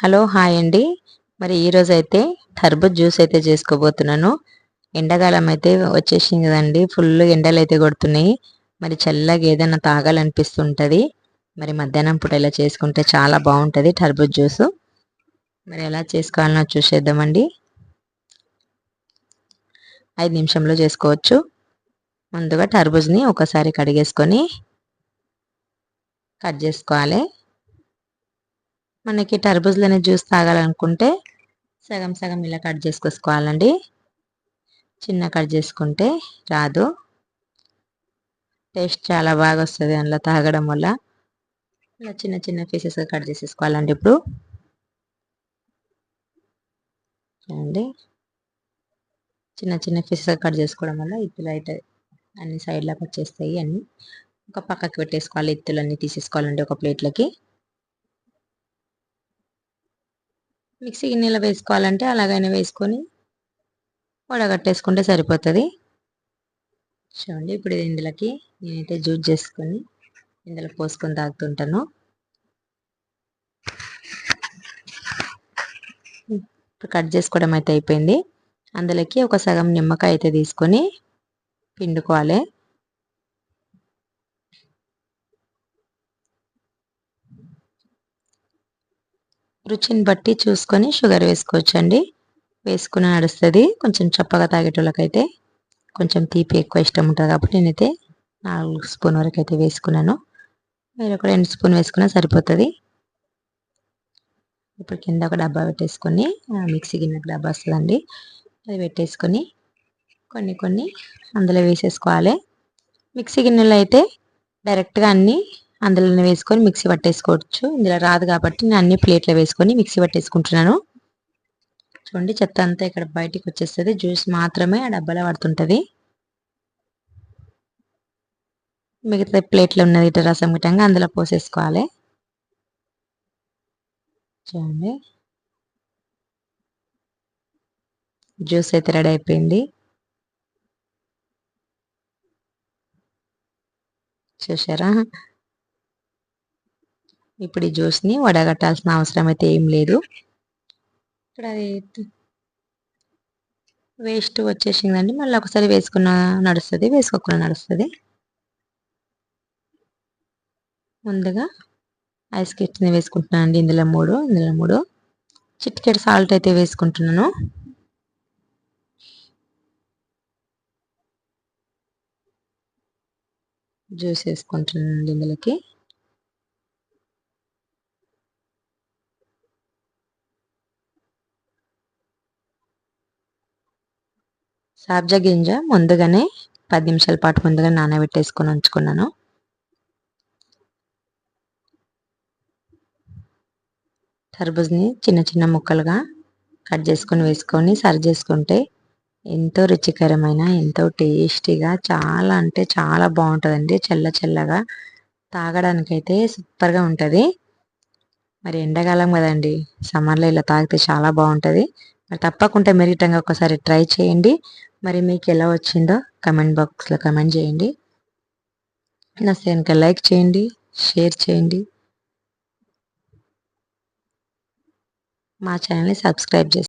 Hello hi అండి. మరి ఈరోజు అయితే టర్బూజ్ జ్యూస్ అయితే చేసుకోబోతున్నాను. ఎండాకాలం అయితే వచ్చేసింది కదండి. ఫుల్ ఎండలు అయితే కొడుతున్నాయి. మరి చల్లగా ఏదైనా తాగాలనిపిస్తుంటుంది. మరి మధ్యాహ్నం పూట ఇలా చేసుకుంటే చాలా బాగుంటుంది టర్బూజ్ జ్యూస్. మరి ఎలా చేసుకోవాలన్నా చూసేద్దామండి. ఐదు నిమిషంలో చేసుకోవచ్చు. ముందుగా టర్బూజ్ని ఒకసారి కడిగేసుకొని కట్ చేసుకోవాలి. మనకి టర్బూజ్లోనే జ్యూస్ తాగాలనుకుంటే సగం సగం ఇలా కట్ చేసుకొసుకోవాలండి. చిన్న కట్ చేసుకుంటే రాదు. టేస్ట్ చాలా బాగా వస్తుంది అందులో తాగడం వల్ల. ఇలా చిన్న చిన్న పీసెస్గా కట్ చేసేసుకోవాలండి ఇప్పుడు. చూడండి. చిన్న చిన్న పీసెస్గా కట్ చేసుకోవడం వల్ల ఇత్తులు అయితే అన్ని సైడ్లోకి వచ్చేస్తాయి అన్నీ. ఒక పక్కకి పెట్టేసుకోవాలి ఇత్తులన్నీ తీసేసుకోవాలండి ఒక ప్లేట్లకి. మిక్సీ గిన్నెలో వేసుకోవాలంటే అలాగైనా వేసుకొని వడగట్టేసుకుంటే సరిపోతుంది. చూడండి ఇప్పుడు ఇందులోకి నేనైతే జ్యూస్ చేసుకొని ఇందులో పోసుకొని తాగుతుంటాను. ఇప్పుడు కట్ చేసుకోవడం అయితే అయిపోయింది. అందులోకి ఒక సగం నిమ్మకాయ అయితే తీసుకొని పిండుకోవాలి. రుచిని బట్టి చూసుకొని షుగర్ వేసుకోవచ్చండి. వేసుకుని నడుస్తుంది. కొంచెం చప్పగా తాగేటోళ్ళకైతే కొంచెం తీపి ఎక్కువ ఇష్టం ఉంటుంది కాబట్టి నేనైతే నాలుగు స్పూన్ వరకు అయితే వేసుకున్నాను. మీరు ఒక రెండు స్పూన్ వేసుకున్నా సరిపోతుంది. ఇప్పుడు కింద ఒక డబ్బా పెట్టేసుకొని మిక్సీ గిన్నెకి డబ్బా వస్తుందండి. అది పెట్టేసుకొని కొన్ని కొన్ని అందులో వేసేసుకోవాలి. మిక్సీ గిన్నెలో అయితే డైరెక్ట్గా అన్నీ అందులోనే వేసుకొని మిక్సీ పట్టేసుకోవచ్చు. ఇందులో రాదు కాబట్టి నేను అన్ని ప్లేట్లో వేసుకొని మిక్సీ పట్టేసుకుంటున్నాను. చూడండి చెత్త అంతా ఇక్కడ బయటికి వచ్చేస్తుంది. జ్యూస్ మాత్రమే ఆ డబ్బాలో పడుతుంటుంది. మిగతా ప్లేట్లో ఉన్నది ఇటు రసం గిట్టంగా అందులో పోసేసుకోవాలి. చూడండి. జ్యూస్ అయితే రెడీ అయిపోయింది. చూసారా ఇప్పుడు ఈ జ్యూస్ని వడగట్టాల్సిన అవసరం అయితే ఏం లేదు. ఇక్కడ అది వేస్ట్ వచ్చేసిందండి. మళ్ళీ ఒకసారి వేసుకున్న నడుస్తుంది వేసుకోకుండా నడుస్తుంది. ముందుగా ఐస్ కిట్స్ని వేసుకుంటున్నాను అండి ఇందులో మూడు ఇందులో మూడు. చిట్కెట్ సాల్ట్ అయితే వేసుకుంటున్నాను. జ్యూస్ వేసుకుంటున్నాను అండి ఇందులోకి. సాబ్జా గింజ ముందుగానే పది నిమిషాల పాటు ముందుగా నానబెట్టేసుకొని ఉంచుకున్నాను. టర్బుజ్ని చిన్న చిన్న ముక్కలుగా కట్ చేసుకొని వేసుకొని సర్వ్ చేసుకుంటే ఎంతో రుచికరమైన ఎంతో టేస్టీగా చాలా అంటే చాలా బాగుంటుందండి. చల్ల చల్లగా తాగడానికైతే సూపర్గా ఉంటుంది. మరి ఎండాకాలం కదండి సమ్మర్లో ఇలా తాగితే చాలా బాగుంటుంది. మరి తప్పకుండా మెరిటంగా ఒకసారి ట్రై చేయండి. మరి మీకు ఎలా వచ్చిందో కమెంట్ బాక్స్లో కమెంట్ చేయండి. నా కనుక లైక్ చేయండి షేర్ చేయండి. మా ఛానల్ని సబ్స్క్రైబ్ చేసి